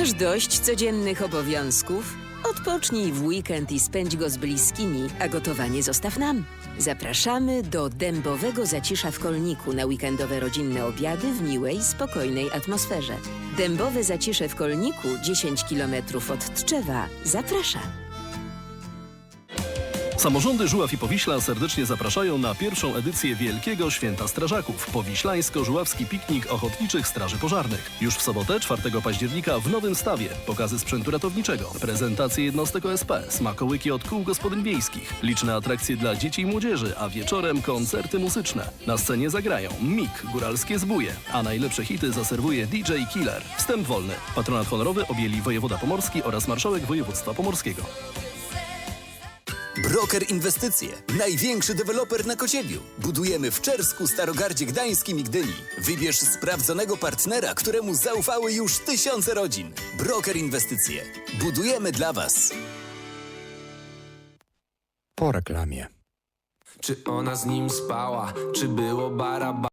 Masz dość codziennych obowiązków? Odpocznij w weekend i spędź go z bliskimi, a gotowanie zostaw nam. Zapraszamy do Dębowego Zacisza w Kolniku na weekendowe rodzinne obiady w miłej, spokojnej atmosferze. Dębowe Zacisze w Kolniku, 10 km od Tczewa. Zaprasza. Samorządy Żuław i Powiśla serdecznie zapraszają na pierwszą edycję Wielkiego Święta Strażaków. Powiślańsko-Żuławski piknik Ochotniczych Straży Pożarnych. Już w sobotę, 4 października w Nowym Stawie. Pokazy sprzętu ratowniczego, prezentacje jednostek OSP, smakołyki od kół gospodyń wiejskich, liczne atrakcje dla dzieci i młodzieży, a wieczorem koncerty muzyczne. Na scenie zagrają Mik, Góralskie Zbóje, a najlepsze hity zaserwuje DJ Killer. Wstęp wolny. Patronat honorowy objęli wojewoda pomorski oraz marszałek województwa pomorskiego. Broker Inwestycje. Największy deweloper na Kociewiu. Budujemy w Czersku, Starogardzie Gdańskim i Gdyni. Wybierz sprawdzonego partnera, któremu zaufały już tysiące rodzin. Broker Inwestycje. Budujemy dla Was. Po reklamie. Czy ona z nim spała, czy było baraba?